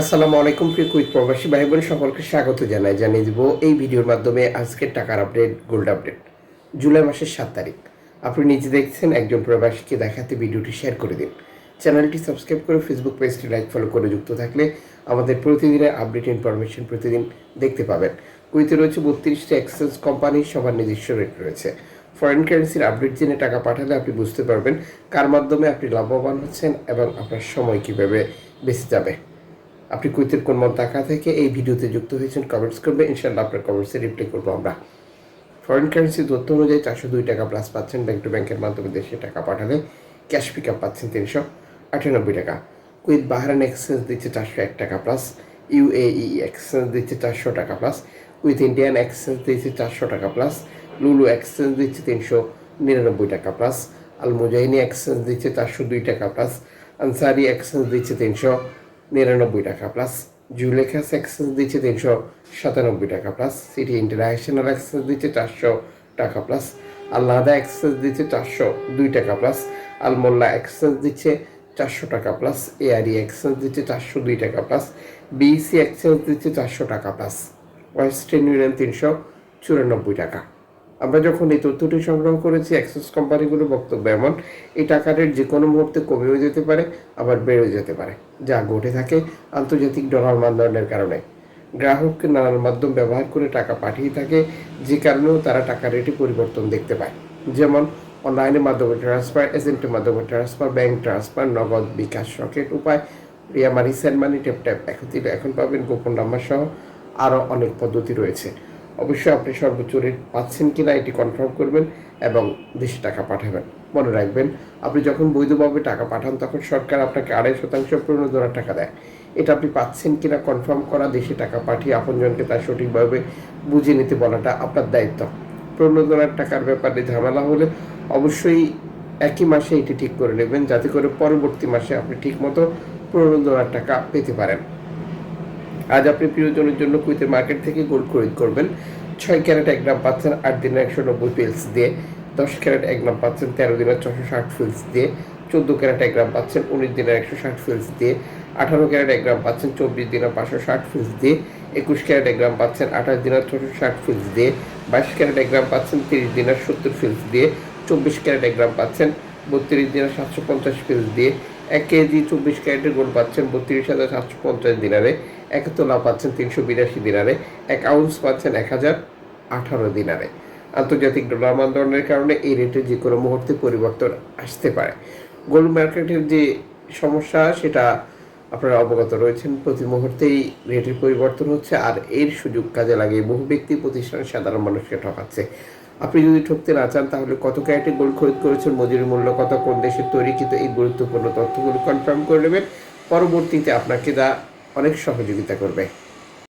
আসসালামু আলাইকুম, প্রিয় কুইক প্রবাসী ভাই বোন সকলকে স্বাগত জানাই, জানিয়ে দিব এই ভিডিওর মাধ্যমে আজকের টাকার আপডেট গোল্ড আপডেট জুলাই মাসের সাত তারিখ। আপনি নিজে দেখছেন, একজন প্রবাসীকে দেখাতে ভিডিওটি শেয়ার করে দিন। চ্যানেলটি সাবস্ক্রাইব করে ফেসবুক পেজটি লাইক ফলো করে যুক্ত থাকলে আমাদের প্রতিদিনের আপডেট ইনফরমেশন প্রতিদিন দেখতে পাবেন। কুইতে রয়েছে বত্রিশটি এক্সচেঞ্জ কোম্পানি সবার নিজস্ব রেট রয়েছে। ফরেন কারেন্সির আপডেট জেনে টাকা পাঠালে আপনি বুঝতে পারবেন কার মাধ্যমে আপনি লাভবান হচ্ছেন এবং আপনার সময় কীভাবে বেঁচে যাবে। আপনি কুইতের কোন টাকা থেকে এই ভিডিওতে যুক্ত হয়েছেন কমেন্টস করবে ইনশাল্লাহ আপনার কমেন্টসে রিপ্লাই করব আমরা। ফরেন কারেন্সি তথ্য অনুযায়ী চারশো দুই টাকা প্লাস পাচ্ছেন ব্যাংক টু ব্যাংকের মাধ্যমে দেশে টাকা পাঠালে ক্যাশ পিক আপ পাচ্ছেন তিনশো আটানব্বই টাকা। কুইত বাহারান এক্সচেঞ্জ দিচ্ছে চারশো এক টাকা প্লাস ইউএই এক্সচেঞ্জ দিচ্ছে চারশো টাকা প্লাস উইথ ইন্ডিয়ান এক্সচেঞ্জ দিচ্ছে চারশো টাকা প্লাস লুলু এক্সচেঞ্জ দিচ্ছে তিনশো নিরানব্বই টাকা প্লাস আল মুজাহিনী এক্সচেঞ্জ দিচ্ছে চারশো দুই টাকা প্লাস আনসারি এক্সচেঞ্জ দিচ্ছে তিনশো নিরানব্বই টাকা প্লাস জুলেখাস এক্সচেঞ্জ দিচ্ছে তিনশো সাতানব্বই টাকা প্লাস সিটি ইন্টারন্যাশনাল এক্সচেঞ্জ দিচ্ছে চারশো টাকা প্লাস আল্লাদা এক্সচেঞ্জ দিচ্ছে চারশো দুই টাকা প্লাস আলমোল্লা এক্সচেঞ্জ দিচ্ছে চারশো টাকা প্লাস এআরই এক্সচেঞ্জ দিচ্ছে চারশো দুই টাকা প্লাস বিইসি এক্সচেঞ্জ দিচ্ছে চারশো টাকা প্লাস ওয়েস্টার্ন ইউনিয়ন তিনশো চুরানব্বই টাকা। আমরা যখন এই তথ্যটি সংগ্রহ করেছি অ্যাক্সেস কোম্পানিগুলোর বক্তব্য এমন, এই টাকা রেট যে কোনো মুহূর্তে কমেও যেতে পারে, আবার বেড়েও যেতে পারে। যা ঘটে থাকে আন্তর্জাতিক ডলার মানদণ্ডের কারণে। গ্রাহককে নানান মাধ্যম ব্যবহার করে টাকা পাঠিয়ে থাকে, যে কারণেও তারা টাকা রেটে পরিবর্তন দেখতে পায়। যেমন অনলাইনের মাধ্যমে ট্রান্সফার এজেন্টের মাধ্যমে transfer bank transfer Nagad bKash Rocket Upay Ria money send money tap tap এখন এখন পাবেন গোপন নাম্বার সহ আরও অনেক পদ্ধতি রয়েছে। অবশ্যই আপনি সর্বোচ্চ রেট পাচ্ছেন কিনা এটি কনফার্ম করবেন এবং দেশে টাকা পাঠাবেন। মনে রাখবেন, আপনি যখন বৈধভাবে টাকা পাঠান, তখন সরকার আপনাকে আড়াই শতাংশ প্রণোদনার টাকা দেয়। এটা আপনি পাচ্ছেন কিনা কনফার্ম করা, দেশে টাকা পাঠিয়ে আপনজনকে তার সঠিকভাবে বুঝে নিতে বলাটা আপনার দায়িত্ব। প্রণোদনার টাকার ব্যাপারে ঝামেলা হলে অবশ্যই একই মাসে এটি ঠিক করে নেবেন, যাতে করে পরবর্তী মাসে আপনি ঠিকমতো প্রণোদনার টাকা পেতে পারেন। আজ আপনি প্রিয়জনের জন্য কুইতের মার্কেট থেকে গোল্ড খরিদ করবেন। ছয় ক্যারেট এক গ্রাম পাচ্ছেন আট দিনের একশো নব্বই পিলস দিয়ে। দশ ক্যারেট এক গ্রাম পাচ্ছেন তেরো দিনের ছশো ষাট ফিলস দিয়ে। চোদ্দ ক্যারেট এক গ্রাম পাচ্ছেন উনিশ দিনের একশো ষাট ফিলস দিয়ে। আঠারো ক্যারেট এক গ্রাম পাচ্ছেন চব্বিশ দিনের পাঁচশো ষাট ফিলস দিয়ে। একুশ ক্যারেট এক গ্রাম পাচ্ছেন আঠাশ দিনের ছশো ষাট ফিলস দিয়ে। বাইশ ক্যারেট এক গ্রাম পাচ্ছেন তিরিশ দিনের সত্তর ফিলস দিয়ে। চব্বিশ ক্যারেট এক গ্রাম পাচ্ছেন বত্রিশ দিনের সাতশো পঞ্চাশ ফিলস দিয়ে। এক কেজি চব্বিশ ক্যারেটের গোল্ড পাচ্ছেন বত্রিশ হাজার সাতশো পঞ্চাশ দিনারে। এক তোলা পাচ্ছেন তিনশো বিরাশি দিনারে। এক আউন্স পাচ্ছেন এক হাজার আঠারো দিনারে। আন্তর্জাতিক ডলার মানদণ্ডের কারণে এই রেটে যে কোনো মুহূর্তে পরিবর্তন আসতে পারে। গোল্ড মার্কেটের যে সমস্যা, সেটা আপনারা অবগত রয়েছেন, প্রতি মুহূর্তেই রেটের পরিবর্তন হচ্ছে আর এর সুযোগ কাজে লাগিয়ে বহু ব্যক্তি প্রতিষ্ঠান সাধারণ মানুষকে ঠকাচ্ছে। আপনি যদি ঠকতে না চান, তাহলে কত ক্যারেটে গোল্ড খরিদ করেছেন, মজুরি মূল্য কত, কোন দেশে তৈরি, কিন্তু এই গুরুত্বপূর্ণ তথ্যগুলো কনফার্ম করে নেবেন। পরবর্তীতে আপনাকে যা অনেক সহযোগিতা করবে।